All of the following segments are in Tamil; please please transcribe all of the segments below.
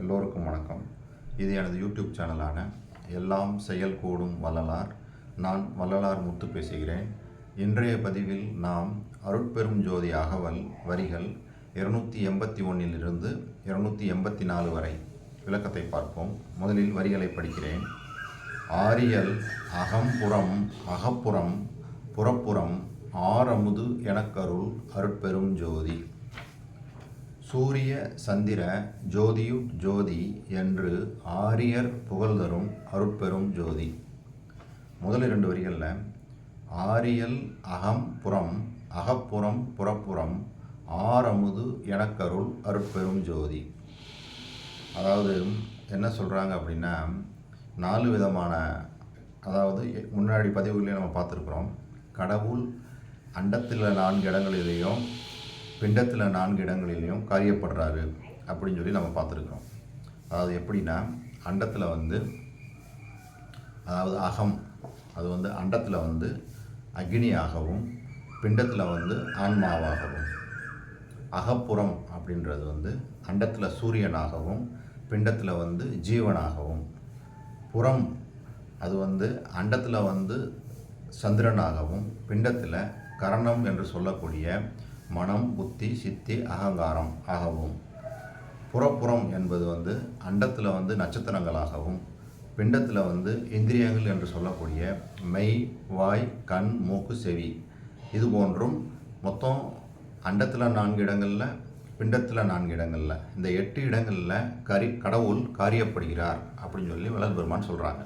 எல்லோருக்கும் வணக்கம். இது எனது யூடியூப் சேனலான எல்லாம் செயல் கூடும் வள்ளலார். நான் வள்ளலார் முத்து பேசுகிறேன். இன்றைய பதிவில் நாம் அருட்பெரும் ஜோதி அகவல் வரிகள் இருநூற்றி எண்பத்தி ஒன்றிலிருந்து இருநூற்றி எண்பத்தி நாலு வரை விளக்கத்தை பார்ப்போம். முதலில் வரிகளை படிக்கிறேன். ஆரியல் அகம்புறம் அகப்புறம் புறப்புறம் ஆரமுது எனக்கருள் அருட்பெரும் ஜோதி. சூரிய சந்திர ஜோதியு ஜோதி என்று ஆரியர் புகழ்தரும் அருட்பெரும் ஜோதி. முதல் இரண்டு வரிகளில் ஆரியல் அகம் புறம் அகப்புறம் புறப்புறம் ஆரமுது எனக்கருள் அருட்பெரும் ஜோதி. அதாவது என்ன சொல்கிறாங்க அப்படின்னா நாலு விதமான அதாவது முன்னாடி பதிவுகளையும் நம்ம பார்த்துருக்குறோம். கடவுள் அண்டத்தில் நான்கு இடங்களிலேயும் பிண்டத்தில் நான்கு இடங்களிலையும் காரியப்படுறாரு அப்படின்னு சொல்லி நம்ம பார்த்துருக்குறோம். அதாவது எப்படின்னா அண்டத்தில் வந்து அதாவது அகம் அது வந்து அண்டத்தில் வந்து அக்னியாகவும் பிண்டத்தில் வந்து ஆன்மாவாகவும் அகப்புறம் அப்படின்றது வந்து அண்டத்தில் சூரியனாகவும் பிண்டத்தில் வந்து ஜீவனாகவும் புறம் அது வந்து அண்டத்தில் வந்து சந்திரனாகவும் பிண்டத்தில் கரணம் என்று சொல்லக்கூடிய மனம் புத்தி சித்தி அகங்காரம் ஆகவும். புறப்புறம் என்பது வந்து அண்டத்தில் வந்து நட்சத்திரங்களாகவும் பிண்டத்தில் வந்து இந்திரியங்கள் என்று சொல்லக்கூடிய மெய் வாய் கண் மூக்கு செவி. இது போன்றும் மொத்தம் அண்டத்தில் நான்கு இடங்களில் பிண்டத்தில் நான்கு இடங்களில். இந்த எட்டு இடங்களில் கரி கடவுள் காரியப்படுகிறார் அப்படின்னு சொல்லி வளர் பெருமான் சொல்கிறாங்க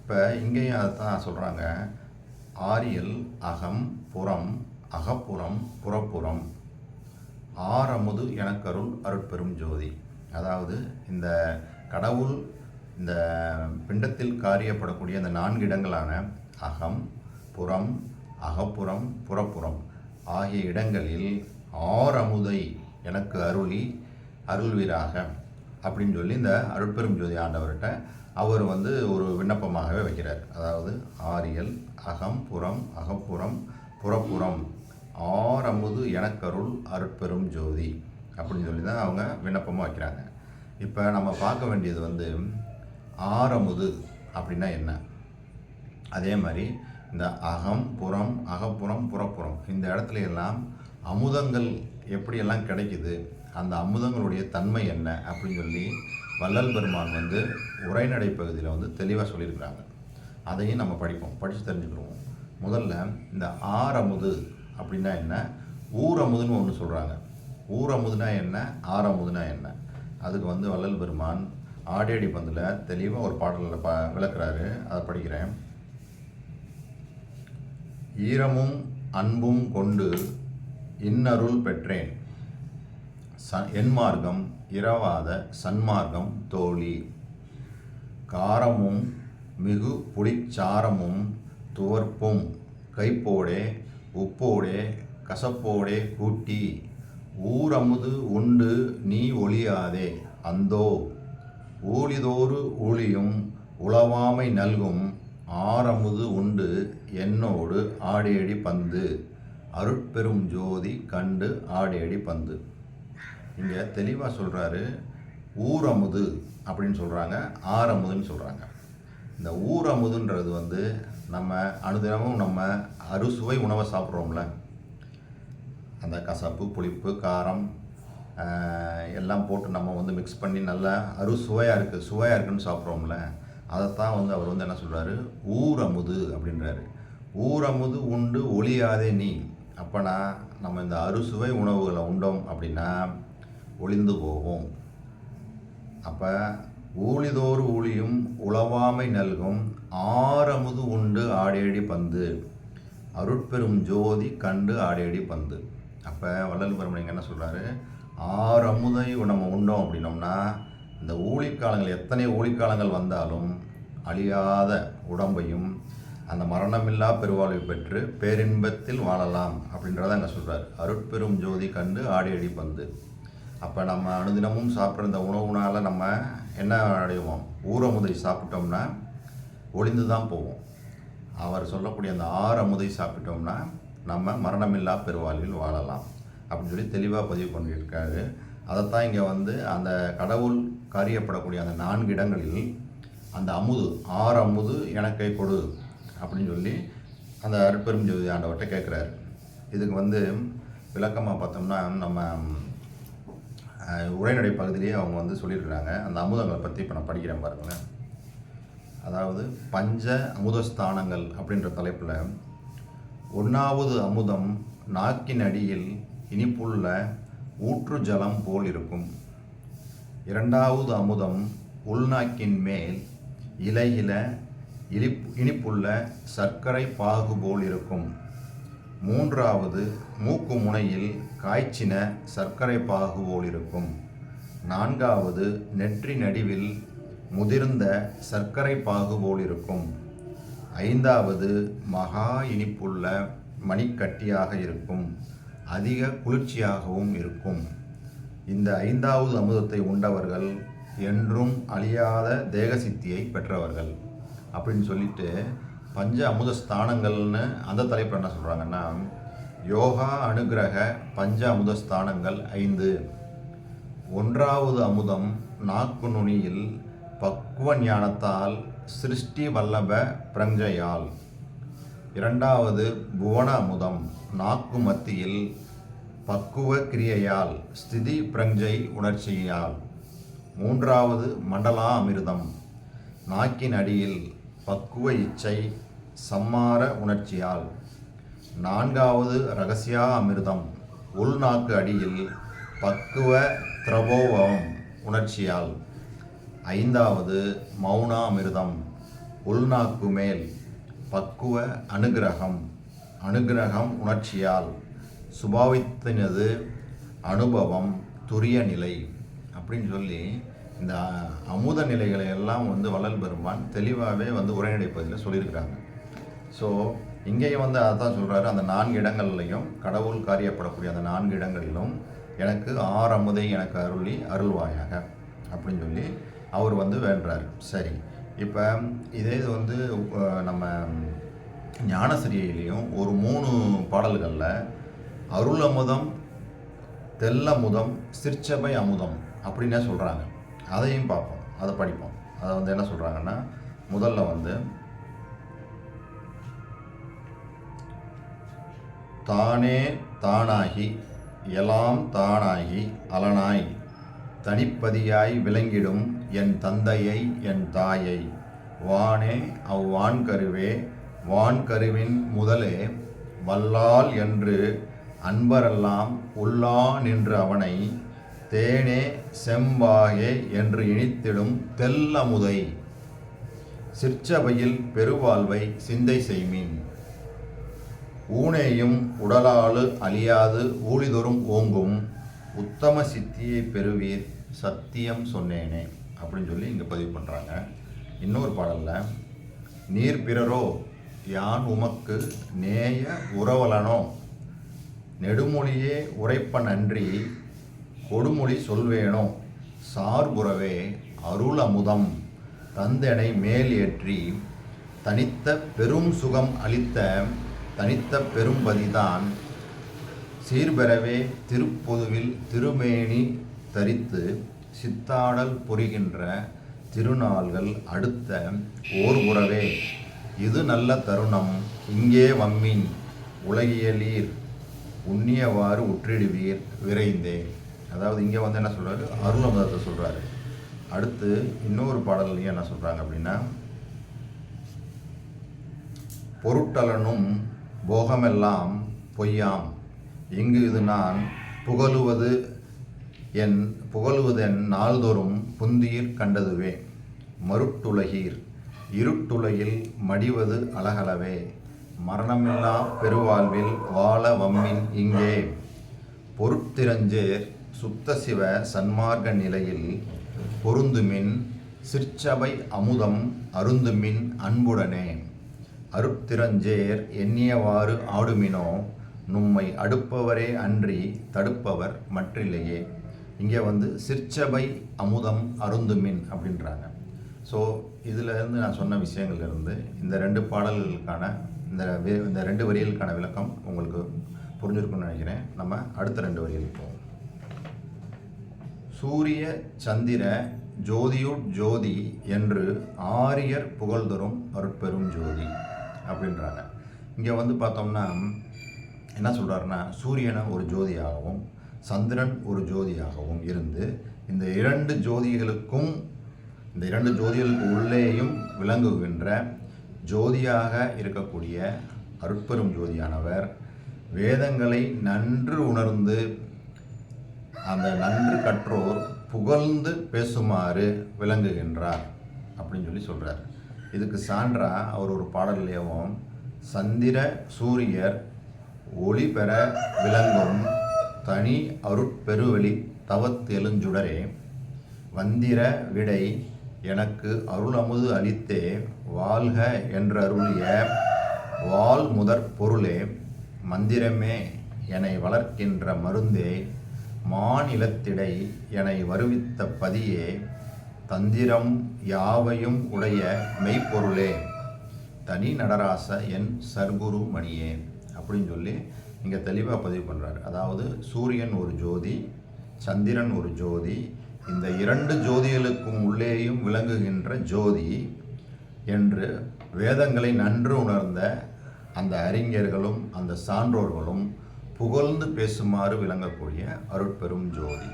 இப்போ இங்கேயும் அதைத்தான் சொல்கிறாங்க ஆரியல் அகம் புறம் அகப்புறம் புறப்புறம். ஆரமுது எனக்கருள் அருட்பெரும் ஜோதி. அதாவது இந்த கடவுள் இந்த பிண்டத்தில் காரியப்படக்கூடிய இந்த நான்கு இடங்களான அகம் புறம் அகப்புறம் புறப்புறம் ஆகிய இடங்களில் ஆரமுதை எனக்கு அருளி அருள்வீராக அப்படின்னு சொல்லி இந்த அருட்பெரும் ஜோதி ஆண்டவர்கிட்ட அவர் வந்து ஒரு விண்ணப்பமாகவே வைக்கிறார். அதாவது ஆரியல் அகம் புறம் அகப்புறம் புறப்புறம் ஆரம்புது எனக்கருள் அருட்பெரும் ஜோதி அப்படின்னு சொல்லி தான் அவங்க விண்ணப்பமாக வைக்கிறாங்க. இப்போ நம்ம பார்க்க வேண்டியது வந்து ஆரமுது அப்படின்னா என்ன? அதே மாதிரி இந்த அகம் புறம் அகப்புறம் புறப்புறம் இந்த இடத்துல எல்லாம் அமுதங்கள் எப்படியெல்லாம் கிடைக்குது? அந்த அமுதங்களுடைய தன்மை என்ன? அப்படின்னு சொல்லி வள்ளல் பெருமான் வந்து உரைநடை பகுதியில் வந்து தெளிவாக சொல்லியிருக்கிறாங்க. அதையும் நம்ம படிப்போம். படித்து தெரிஞ்சுக்கிடுவோம். முதல்ல இந்த ஆரமுது அப்படின்னா என்ன? ஊரமுதுன்னு ஒன்று சொல்கிறாங்க ஊரமுதுனா என்ன? ஆரமுதுனா என்ன? அதுக்கு வந்து வள்ளல் பெருமான் ஆடியடி பந்தில் தெளிவாக ஒரு பாடலில் ப விளக்குறாரு. அதை படிக்கிறேன். ஈரமும் அன்பும் கொண்டு இன்னருள் பெற்றேன். ச என்மார்க்கம் இரவாத சன்மார்க்கம் தோழி. காரமும் மிகு புளிச்சாரமும் துவர்ப்பும் கைப்போடே உப்போடே கசப்போடே கூட்டி ஊரமுது உண்டு நீ ஒளியாதே அந்தோ. ஊழிதோறு ஊழியும் உளவாமை நல்கும் ஆரமுது உண்டு என்னோடு ஆடியடி பந்து. அருட்பெரும் ஜோதி கண்டு ஆடியடி பந்து. இங்கே தெளிவாக சொல்கிறாரு ஊரமுது அப்படின்னு சொல்கிறாங்க ஆரமுதுன்னு சொல்கிறாங்க இந்த ஊரமுதுன்றது வந்து நம்ம அனுதினமும் நம்ம அறுசுவை உணவை சாப்பிட்றோம்ல. அந்த கசப்பு புளிப்பு காரம் எல்லாம் போட்டு நம்ம வந்து மிக்ஸ் பண்ணி நல்லா அறுசுவையாக இருக்குது சுவையாக இருக்குன்னு சாப்பிட்றோம்ல. அதைத்தான் வந்து அவர் வந்து என்ன சொல்கிறாரு ஊரமுது அப்படின்றாரு. ஊரமுது உண்டு ஒளியாதே நீ. அப்போனா நம்ம இந்த அறுசுவை உணவுகளை உண்டோம் அப்படின்னா ஒளிந்து போவோம் அப்போ ஊழிதோறு ஊழியும் உளவாமை நல்கும் ஆரமுது உண்டு ஆடேடி பந்து. அருட்பெரும் ஜோதி கண்டு ஆடேடி பந்து. அப்போ வள்ளல் பெருமணிங்க என்ன சொல்கிறாரு ஆறு அமுதை நம்ம உண்டோம் அப்படின்னோம்னா இந்த ஊழிக்காலங்கள் எத்தனை ஊழிக்காலங்கள் வந்தாலும் அழியாத உடம்பையும் அந்த மரணமில்லா பெருவாழ்வை பெற்று பேரின்பத்தில் வாழலாம் அப்படின்றத அங்கே சொல்கிறார் அருட்பெரும் ஜோதி கண்டு ஆடி அடி பந்து. அப்போ நம்ம அனுதினமும் சாப்பிட்ற இந்த உணவுனால் நம்ம என்ன அடைவோம்? ஊரமுதை சாப்பிட்டோம்னா ஒளிந்து தான் போவோம் அவர் சொல்லக்கூடிய அந்த ஆறு அமுதை சாப்பிட்டோம்னா நம்ம மரணமில்லா பெருவாழ்வில் வாழலாம் அப்படின்னு சொல்லி தெளிவாக பதிவு பண்ணியிருக்காரு. அதைத்தான் இங்கே வந்து அந்த கடவுள் காரியப்படக்கூடிய அந்த நான்கு இடங்களில் அந்த அமுது ஆறு அமுது எனக்கை கொடு அப்படின்னு சொல்லி அந்த அருட்பெரும் ஜோதி ஆண்டவர்கிட்ட கேட்குறாரு. இதுக்கு வந்து விளக்கமாக பார்த்தோம்னா நம்ம உரைநடை பகுதியிலேயே அவங்க வந்து சொல்லியிருக்கிறாங்க. அந்த அமுதங்களை பற்றி இப்போ நான் படிக்கிறேன் பாருங்களேன். அதாவது பஞ்ச அமுதஸ்தானங்கள் அப்படின்ற தலைப்பில் ஒன்றாவது அமுதம் நாக்கின் அடியில் இனிப்புள்ள ஊற்று ஜலம் போல் இருக்கும். இரண்டாவது அமுதம் உள்நாக்கின் மேல் இலையில இனிப் இனிப்புள்ள சர்க்கரை பாகு போல் இருக்கும். மூன்றாவது மூக்கு முனையில் காய்ச்சின சர்க்கரை பாகு போல் இருக்கும். நான்காவது நெற்றி நடுவில் முதிர்ந்த சர்க்கரை பாகு போல் இருக்கும். ஐந்தாவது மகா இனிப்புள்ள மணிக்கட்டியாக இருக்கும். அதிக குளிர்ச்சியாகவும் இருக்கும். இந்த ஐந்தாவது அமுதத்தை உண்டவர்கள் என்றும் அழியாத தேகசித்தியை பெற்றவர்கள். அப்படின்னு சொல்லிட்டு பஞ்ச அமுத ஸ்தானங்கள்னு அந்த தலைப்பு என்ன சொல்கிறாங்கன்னா யோகா அனுகிரக பஞ்ச அமுத ஸ்தானங்கள் ஐந்து. ஒன்றாவது அமுதம் நாக்கு நுனியில் பக்குவ ஞானத்தால் சிருஷ்டி வல்லப பிரஞ்சையால். இரண்டாவது புவன அமுதம் நாக்கு மத்தியில் பக்குவ கிரியையால் ஸ்திதி பிரஞ்சை உணர்ச்சியால். மூன்றாவது மண்டலா அமிர்தம் நாக்கின் அடியில் பக்குவ இச்சை சம்மார உணர்ச்சியால். நான்காவது ரகசியா அமிர்தம் உள்நாக்கு அடியில் பக்குவ திரபோவம் உணர்ச்சியால். ஐந்தாவது மௌனாமிர்தம் உள்நாக்கு மேல் பக்குவ அனுகிரகம் அனுகிரகம் உணர்ச்சியால் சுபாவித்தினது அனுபவம் துரிய நிலை அப்படின்னு சொல்லி இந்த அமுத நிலைகளை எல்லாம் வந்து வள்ளல் பெருமான் தெளிவாகவே வந்து உரைநடை சொல்லியிருக்கிறாங்க. ஸோ இங்கேயும் வந்து அதான் சொல்கிறாரு அந்த நான்கு இடங்கள்லையும் கடவுள் காரியப்படக்கூடிய அந்த நான்கு இடங்களிலும் எனக்கு ஆறு அமுதை எனக்கு அருளி அருள்வாயாக அப்படின்னு சொல்லி அவர் வந்து வேண்டுறாரு. சரி. இப்போ இதே இது வந்து நம்ம ஞானசிரியையிலையும் ஒரு மூணு பாடல்களில் அருள் அமுதம் தெல்லமுதம் சிற்சபை அமுதம் அப்படின்னே சொல்கிறாங்க அதையும் பார்ப்போம். அதை படிப்போம். அதை வந்து என்ன சொல்கிறாங்கன்னா முதல்ல வந்து தானே தானாகி எலாம் தானாகி அலனாய் தனிப்பதியாய் விளங்கிடும் என் தந்தையை என் தாயை. வானே அவ்வான்கருவே வான்கருவின் முதலே வல்லால் என்று அன்பரெல்லாம் உள்ளா நின்று அவனை தேனே செம்பாயே என்று இனித்திடும் தெல்லமுதை. சிற்சபையில் பெருவாழ்வை சிந்தை செய்மீன். ஊனேயும் உடலாளு அழியாது ஊழிதொரும் ஓங்கும். உத்தம சித்தியை பெறுவீர் சத்தியம் சொன்னேனே. அப்படின்னு சொல்லி இங்கே பதிவு பண்ணுறாங்க இன்னொரு பாடலில் நீர் பிறரோ யான் உமக்கு நேய உறவலனோ? நெடுமொழியே உரைப்ப நன்றி கொடுமொழி சொல்வேனோ? சார்புறவே அருள் அமுதம் தந்தனை மேல் ஏற்றி தனித்த பெரும் சுகம் அளித்த தனித்த பெரும்பதிதான் சீர்பெறவே திருப்பொதுவில் திருமேனி தரித்து சித்தாடல் புரிகின்ற திருநாள்கள் அடுத்த ஓர் உறவே. இது நல்ல தருணம் இங்கே வம்மின் உலகியலீர் உண்ணியவாறு உற்றிடுவீர் விரைந்தே அதாவது இங்கே வந்து என்ன சொல்கிறாரு அருளமதத்தை சொல்கிறாரு அடுத்து இன்னொரு பாடல்லையும் என்ன சொல்கிறாங்க அப்படின்னா பொருட்டலனும் போகமெல்லாம் பொய்யாம். இங்கு இது நான் புகழுவது என் புகழுவதென் நாள்தோறும் புந்தியிற் கண்டதுவே மருட்டுலகீர் இருட்டுலகில் மடிவது அழகளவே மரணமில்லா பெருவாழ்வில் வாழ வம்மின் இங்கே. பொருட்திரஞ்சேர் சுத்த சிவ சன்மார்க்க நிலையில் பொருந்துமின் சிற்சபை அமுதம் அருந்துமின் அன்புடனே. அருத்திரஞ்சேர் எண்ணியவாறு ஆடுமினோ நும்மை அடுப்பவரே அன்றி தடுப்பவர் மற்றில்லையே. இங்கே வந்து சிற்சபை அமுதம் அருந்துமின் அப்படின்றாங்க. ஸோ இதிலேருந்து நான் சொன்ன விஷயங்கள்லேருந்து இந்த ரெண்டு பாடல்களுக்கான இந்த வே- இந்த ரெண்டு வரிகளுக்கான விளக்கம் உங்களுக்கு புரிஞ்சிருக்கும்னு நினைக்கிறேன். நம்ம அடுத்த ரெண்டு வரிகளுக்கு போவோம். சூரிய சந்திர ஜோதியுட் ஜோதி என்று ஆரியர் புகழ்தரும் அருட்பெரும் ஜோதி அப்படின்றாங்க. இங்கே வந்து பார்த்தோம்னா என்ன சொல்கிறாருன்னா சூரியனை ஒரு ஜோதியாகவும் சந்திரன் ஒரு ஜோதியாகவும் இருந்து இந்த இரண்டு ஜோதிகளுக்கும் இந்த இரண்டு ஜோதிகளுக்கு உள்ளேயும் விளங்குகின்ற ஜோதியாக இருக்கக்கூடிய அருட்பெரும் ஜோதியானவர் வேதங்களை நன்று உணர்ந்து அந்த நன்று கற்றோர் புகழ்ந்து பேசுமாறு விளங்குகின்றார் அப்படின்னு சொல்லி சொல்கிறார் இதுக்கு சான்றா அவர் ஒரு பாடல்லையவும் சந்திர சூரியர் ஒளி பெற விளங்கும் தனி அருட்பெருவெளி தவத்தெழுஞ்சுடரே வந்திர விடை எனக்கு அருளமுது அளித்தே வாழ்க என்றருளிய வாள் முதற் பொருளே மந்திரமே என்னை வளர்க்கின்ற மருந்தே மாநிலத்திடை என்னை வருவித்த பதியே தந்திரம் யாவையும் உடைய மெய்ப்பொருளே தனி நடராச என் சர்க்குரு மணியே அப்படின்னு சொல்லி இங்கே தெளிவாக பதிவு பண்ணுறாரு அதாவது சூரியன் ஒரு ஜோதி சந்திரன் ஒரு ஜோதி இந்த இரண்டு ஜோதிகளுக்கும் உள்ளேயும் விளங்குகின்ற ஜோதி என்று வேதங்களை நன்று உணர்ந்த அந்த அறிஞர்களும் அந்த சான்றோர்களும் புகழ்ந்து பேசுமாறு விளங்கக்கூடிய அருட்பெரும் ஜோதி.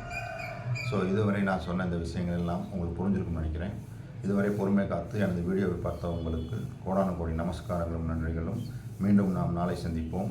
ஸோ இதுவரை நான் சொன்ன இந்த விஷயங்கள் எல்லாம் உங்களுக்கு புரிஞ்சிருக்கும்னு நினைக்கிறேன். இதுவரை பொறுமை காத்து எனது வீடியோவை பார்த்த உங்களுக்கு கோடான கோடி நமஸ்காரங்களும் நன்றிகளும். மீண்டும் நாம் நாளை சந்திப்போம்.